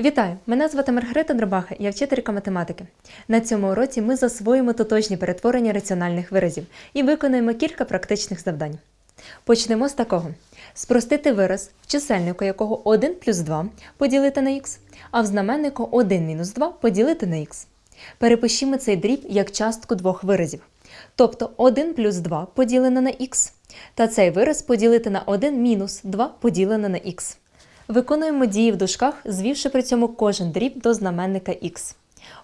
Вітаю! Мене звати Маргарита Дробаха, я вчителька математики. На цьому уроці ми засвоїмо тотожні перетворення раціональних виразів і виконуємо кілька практичних завдань. Почнемо з такого: спростити вираз, в чисельнику якого 1 плюс 2 поділити на х, а в знаменнику 1 мінус 2 поділити на х. Перепишімо цей дріб як частку двох виразів. Тобто 1 плюс 2 поділене на х, та цей вираз поділити на 1 мінус 2 поділене на х. Виконуємо дії в дужках, звівши при цьому кожен дріб до знаменника х.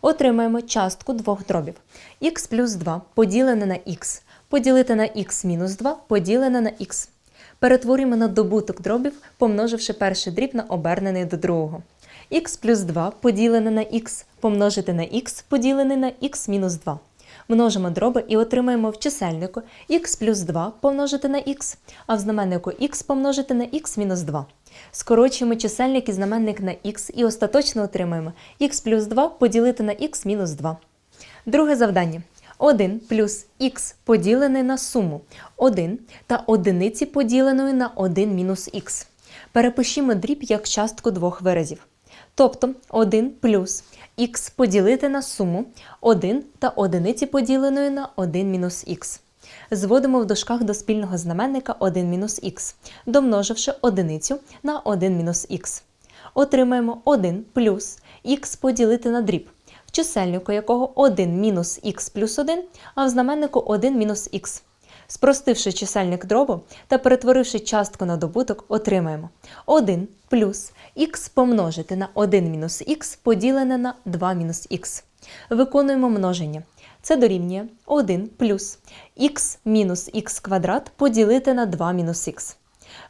Отримаємо частку двох дробів. х плюс 2 поділене на х, поділити на х мінус 2 поділене на х. Перетворюємо на добуток дробів, помноживши перший дріб на обернений до другого. х плюс 2 поділене на х, помножити на х поділене на х мінус 2. Множимо дроби і отримаємо в чисельнику х плюс 2 помножити на х, а в знаменнику х помножити на х мінус 2. Скорочуємо чисельник і знаменник на х і остаточно отримаємо х плюс 2 поділити на х мінус 2. Друге завдання. 1 плюс х поділене на суму 1 та одиниці поділеної на 1 мінус х. Перепишімо дріб як частку двох виразів. Тобто 1 плюс х поділити на суму 1 та одиниці поділеної на 1 мінус х. Зводимо в дужках до спільного знаменника 1 мінус х, домноживши одиницю на 1 мінус х. Отримаємо 1 плюс х поділити на дріб, в чисельнику якого 1 мінус х плюс 1, а в знаменнику 1 мінус х. Спростивши чисельник дробу та перетворивши частку на добуток, отримаємо 1 плюс х помножити на 1 мінус х поділене на 2 мінус х. Виконуємо множення. Це дорівнює 1 плюс х мінус х квадрат поділити на 2 мінус х.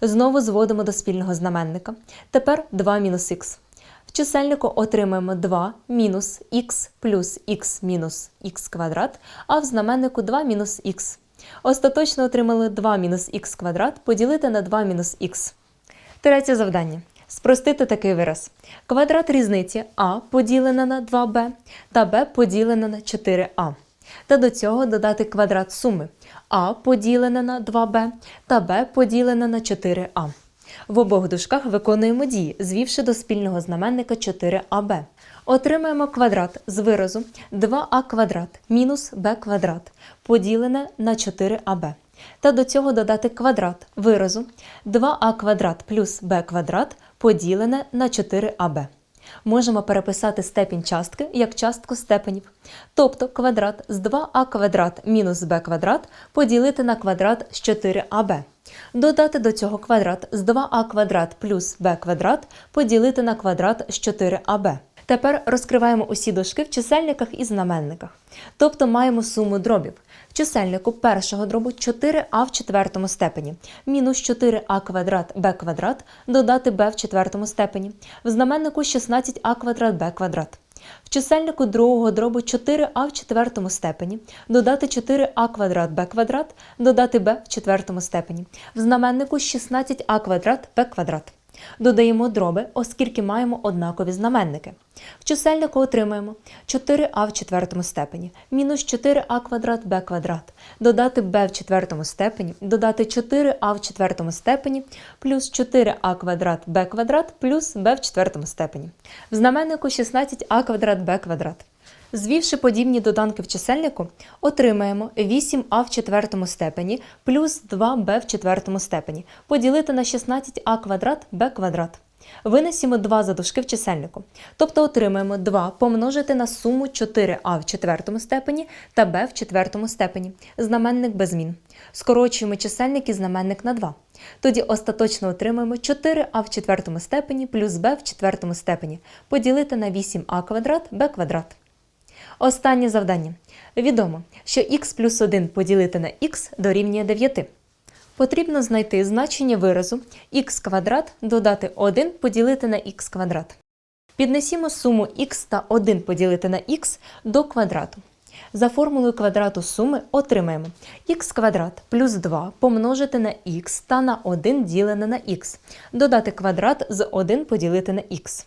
Знову зводимо до спільного знаменника. Тепер 2 мінус х. В чисельнику отримаємо 2 мінус х плюс х мінус х квадрат, а в знаменнику 2 мінус х. Остаточно отримали 2 мінус х квадрат поділити на 2 мінус х. Третє завдання. Спростити такий вираз. Квадрат різниці а поділене на 2b та b поділене на 4а. Та до цього додати квадрат суми а поділене на 2b та b поділене на 4а. В обох дужках виконуємо дії, звівши до спільного знаменника 4аб. Отримаємо квадрат з виразу 2а квадрат мінус b квадрат поділене на 4аб. Та до цього додати квадрат виразу 2а квадрат плюс b квадрат поділене на 4аб. Можемо переписати степінь частки як частку степенів. Тобто квадрат з 2а квадрат мінус b квадрат поділити на квадрат з 4аб. Додати до цього квадрат з 2а квадрат плюс b квадрат поділити на квадрат з 4аб. Тепер розкриваємо усі дужки в чисельниках і знаменниках. Тобто маємо суму дробів. В чисельнику першого дробу 4а в четвертому степені, мінус 4а квадрат b квадрат, додати b в четвертому степені. В знаменнику 16а квадрат b квадрат. В чисельнику другого дробу 4а в четвертому степені, додати 4а квадрат b квадрат, додати b в четвертому степені. В знаменнику 16а квадрат b квадрат. Додаємо дроби, оскільки маємо однакові знаменники. В чисельнику отримаємо 4а в четвертому степені, мінус 4а квадрат b квадрат, додати b в четвертому степені, додати 4а в четвертому степені, плюс 4а квадрат b квадрат, плюс b в четвертому степені. В знаменнику 16а квадрат b квадрат. Звівши подібні доданки в чисельнику, отримаємо 8а в четвертому степені плюс 2b в четвертому степені поділити на 16а квадрат b квадрат. Винесімо 2 задушки в чисельнику. Тобто отримаємо 2 помножити на суму 4а в четвертому степені та b в четвертому степені. Знаменник без змін. Скорочуємо чисельник і знаменник на 2. Тоді остаточно отримаємо 4а в четвертому степені плюс b в четвертому степені поділити на 8а квадрат b квадрат. Останнє завдання. Відомо, що х плюс 1 поділити на х дорівнює 9. Потрібно знайти значення виразу х квадрат додати 1 поділити на х квадрат. Піднесімо суму х та 1 поділити на х до квадрату. За формулою квадрату суми отримаємо х квадрат плюс 2 помножити на х та на 1 ділене на х, додати квадрат з 1 поділити на х.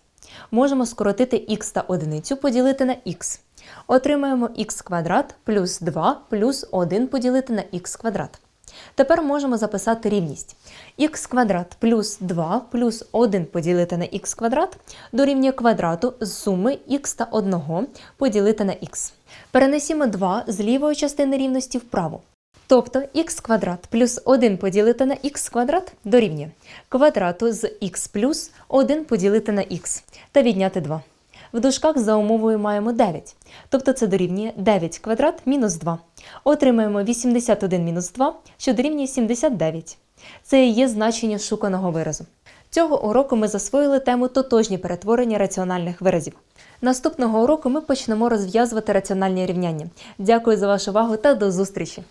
Можемо скоротити х та одиницю поділити на х. Отримаємо х квадрат плюс 2 плюс 1 поділити на х квадрат. Тепер можемо записати рівність. х квадрат плюс 2 плюс 1 поділити на х квадрат дорівнює квадрату з суми х та 1 поділити на х. Перенесімо 2 з лівої частини рівності вправо. Тобто х квадрат плюс 1 поділити на х квадрат дорівнює квадрату з х плюс 1 поділити на х та відняти 2. В дужках за умовою маємо 9, тобто це дорівнює 9 квадрат мінус 2. Отримаємо 81 мінус 2, що дорівнює 79. Це і є значення шуканого виразу. Цього уроку ми засвоїли тему тотожні перетворення раціональних виразів. Наступного уроку ми почнемо розв'язувати раціональні рівняння. Дякую за вашу увагу та до зустрічі!